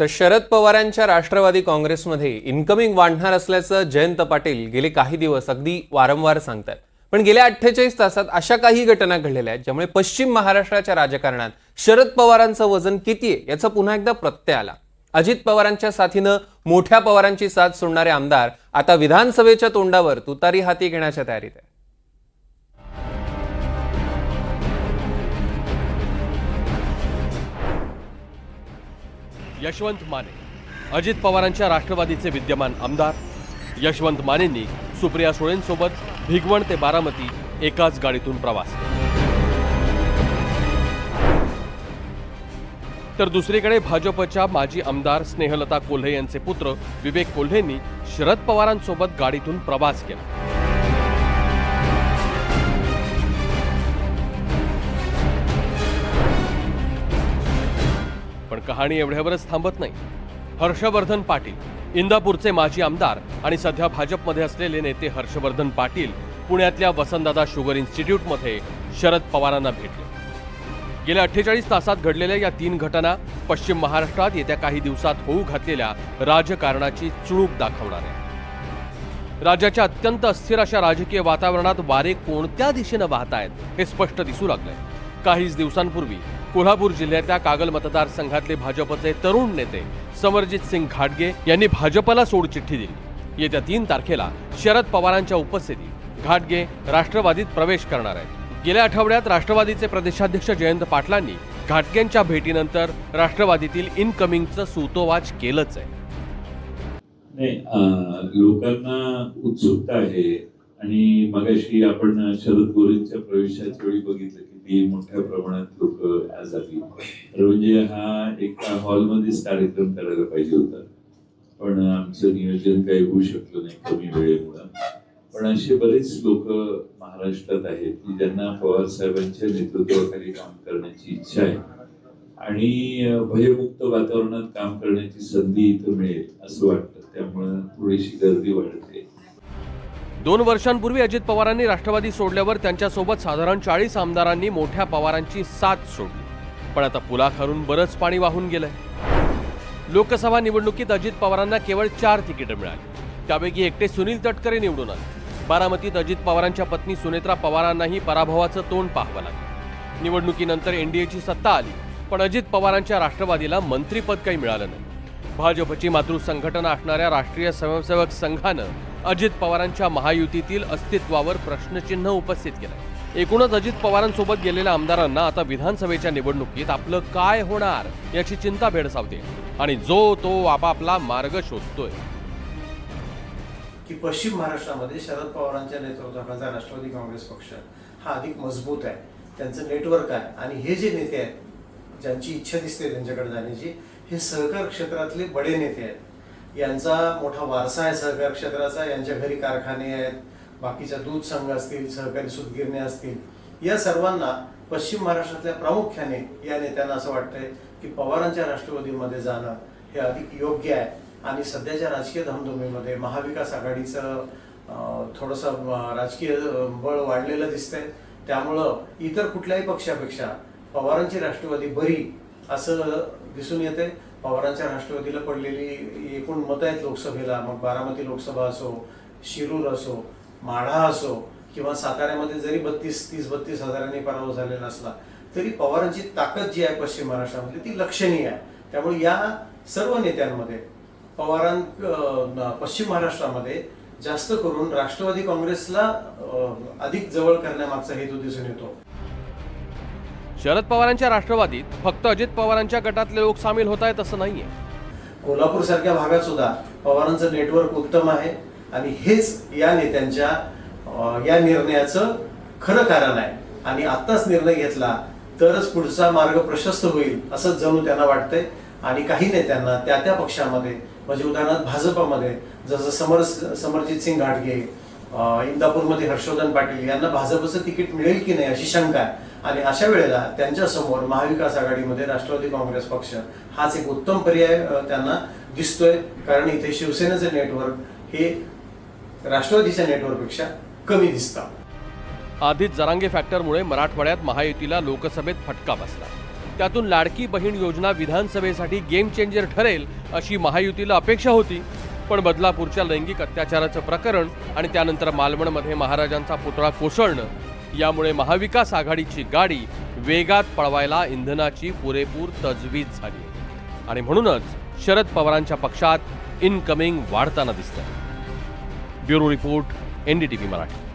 तर शरद पवारांच्या राष्ट्रवादी काँग्रेसमध्ये इन्कमिंग वाढणार असल्याचं जयंत पाटील गेले काही दिवस अगदी वारंवार सांगतात. पण गेल्या अठ्ठेचाळीस तासात अशा काही घटना घडलेल्या आहेत ज्यामुळे पश्चिम महाराष्ट्राच्या राजकारणात शरद पवारांचं वजन किती आहे याचा पुन्हा एकदा प्रत्यय आला. अजित पवारांच्या साथीनं मोठ्या पवारांची साथ सोडणारे आमदार आता विधानसभेच्या तोंडावर तुतारी हाती घेण्याच्या तयारीत आहे यशवंत माने. अजित पवारांच्या राष्ट्रवादीचे विद्यमान आमदार. यशवंत मानेंनी सुप्रिया सुळेंसोबत भिगवण ते बारामती एकाच गाडीतून प्रवास केला. तर दुसरीकडे भाजपच्या माजी आमदार स्नेहलता कोल्हे यांचे पुत्र विवेक कोल्हेंनी शरद पवारांसोबत गाडीतून प्रवास केला. पण कहाणी एवढ्यावरच थांबत नाही. हर्षवर्धन पाटील इंदापूरचे माजी आमदार आणि सध्या भाजपमध्ये असलेले नेते हर्षवर्धन पाटील पुण्यातल्या वसंतदादा शुगर इन्स्टिट्यूटमध्ये शरद पवारांना भेटले. गेल्या अठ्ठेचाळीस तासात घडलेल्या या तीन घटना पश्चिम महाराष्ट्रात येत्या काही दिवसात होऊ घातलेल्या राजकारणाची चुळूक दाखवणार आहे राज्याच्या अत्यंत अस्थिर अशा राजकीय वातावरणात वारे कोणत्या दिशेनं वाहत आहेत हे स्पष्ट दिसू लागलंय. काहीच दिवसांपूर्वी कोल्हापूर जिल्ह्यातल्या कागल मतदारसंघातले भाजपचे तरुण नेते समरजित सिंग घाटगे यांनी भाजपला सोडचिठ्ठी दिली. येत्या तीन तारखेला शरद पवारांच्या उपस्थितीत घाटगे राष्ट्रवादीत प्रवेश करणार आहेत. गेल्या आठवड्यात राष्ट्रवादीचे प्रदेशाध्यक्ष जयंत पाटलांनी घाटगेंच्या भेटीनंतर राष्ट्रवादीतील इनकमिंगचं सूतोवाच केलंच आहे. नाही लोकांना उत्सुकता आहे आणि मगाशी आपण शरद गोरेंच्या प्रवेशाच्या वेळी बघितलं किती मोठ्या प्रमाणात लोक आज आली. तर म्हणजे हा एका हॉलमध्येच कार्यक्रम करायला पाहिजे होता. पण आमचं नियोजन काही होऊ शकलं नाही कमी वेळेमुळं. पण असे बरेच लोक महाराष्ट्रात आहेत की ज्यांना पवार साहेबांच्या नेतृत्वाखाली काम करण्याची इच्छा आहे. आणि भयमुक्त वातावरणात काम करण्याची संधी इथं मिळेल असं वाटतं. त्यामुळं थोडीशी गर्दी वाढते. दोन वर्षांपूर्वी अजित पवारांनी राष्ट्रवादी सोडल्यावर त्यांच्यासोबत साधारण चाळीस आमदारांनी मोठ्या पवारांची साथ सोडली. पण आता पुलाखालून बरंच पाणी वाहून गेलंय. लोकसभा निवडणुकीत अजित पवारांना केवळ चार तिकीटं मिळाली. त्यापैकी एकटे सुनील तटकरे निवडून आले. बारामतीत अजित पवारांच्या पत्नी सुनेत्रा पवारांनाही पराभवाचं तोंड पाहावं लागलं. निवडणुकीनंतर एनडीएची सत्ता आली पण अजित पवारांच्या राष्ट्रवादीला मंत्रीपद काही मिळालं नाही. भाजपची मातृ संघटना असणाऱ्या राष्ट्रीय स्वयंसेवक संघानं अजित पवारांच्या महायुतीतील अस्तित्वावर प्रश्नचिन्ह उपस्थित केलंय एकूणच अजित पवारांसोबत गेलेल्या आमदारांना आता विधानसभेच्या निवडणुकीत आपलं काय होणार याची चिंता भेडसावते. आणि जो तो आपापला मार्ग शोधतोय. की पश्चिम महाराष्ट्रामध्ये शरद पवारांच्या नेतृत्वाखालचा राष्ट्रवादी काँग्रेस पक्ष हा अधिक मजबूत आहे. त्यांचं नेटवर्क आहे. आणि हे जे नेते आहेत ज्यांची इच्छा दिसते त्यांच्याकडे जाण्याची हे सहकार क्षेत्रातले बडे नेते आहेत. यांचा मोठा वारसा आहे सहकार क्षेत्राचा. यांच्या घरी कारखाने आहेत बाकीच्या दूध संघ असतील सहकारी सुतगिरणी असतील. या सर्वांना पश्चिम महाराष्ट्रातल्या प्रामुख्याने या नेत्यांना असं वाटतंय की पवारांच्या राष्ट्रवादीमध्ये जाणं हे अधिक योग्य आहे. आणि सध्याच्या राजकीय धामधुमीमध्ये महाविकास आघाडीचं थोडंसं राजकीय बळ वाढलेलं दिसतंय. त्यामुळं इतर कुठल्याही पक्षापेक्षा पवारांची राष्ट्रवादी बरी असं दिसून येते पवारांच्या राष्ट्रवादीला पडलेली एकूण मतं आहेत लोकसभेला मग बारामती लोकसभा असो शिरूर असो माढा असो किंवा साताऱ्यामध्ये जरी बत्तीस तीस बत्तीस हजारांनी पराभव झालेला असला तरी पवारांची ताकद जी आहे पश्चिम महाराष्ट्रामध्ये ती लक्षणीय आहे. त्यामुळे या सर्व नेत्यांमध्ये पवारां पश्चिम महाराष्ट्रामध्ये जास्त करून राष्ट्रवादी काँग्रेसला अधिक जवळ करण्यामागचा हेतू दिसून येतो. शरद पवारांच्या राष्ट्रवादीत फक्त अजित पवारांच्या गटातले लोक सामील होत आहेत असं नाहीये. कोल्हापूर सारख्या भागात सुद्धा पवारांचं नेटवर्क उत्तम आहे आणि हेच या नेत्यांच्या या निर्णयाचं खरं कारण आहे. आणि आत्ताच निर्णय घेतला तरच पुढचा मार्ग प्रशस्त होईल असं जणू त्यांना वाटतंय. आणि काही नेत्यांना त्या त्या पक्षामध्ये म्हणजे उदाहरणार्थ भाजपामध्ये जसं समर समरजित सिंग घाटगे इंदापूरमध्ये हर्षवर्धन पाटील यांना भाजपचं तिकीट मिळेल की नाही अशी शंका आहे. आणि अशा वेळेला त्यांच्यासमोर महाविकास आघाडीमध्ये राष्ट्रवादी काँग्रेस पक्ष हाच एक उत्तम पर्याय त्यांना दिसतोय. कारण इथे शिवसेनेचं नेटवर्क हे राष्ट्रवादीच्या नेटवर्कपेक्षा कमी दिसतं. आधीच जरांगे फॅक्टरमुळे मराठवाड्यात महायुतीला लोकसभेत फटका बसला. त्यातून लाडकी बहीण योजना विधानसभेसाठी गेम चेंजर ठरेल अशी महायुतीला अपेक्षा होती. पण बदलापूरच्या लैंगिक अत्याचाराचं प्रकरण आणि त्यानंतर मालवणमध्ये महाराजांचा पुतळा कोसळणं यामुळे महाविकास आघाडीची गाडी वेगात पळवायला इंधनाची पुरेपूर तजवीज झाली. आणि म्हणूनच शरद पवारांच्या पक्षात इनकमिंग वाढताना दिसतंय. Bureau report NDTV Marathi.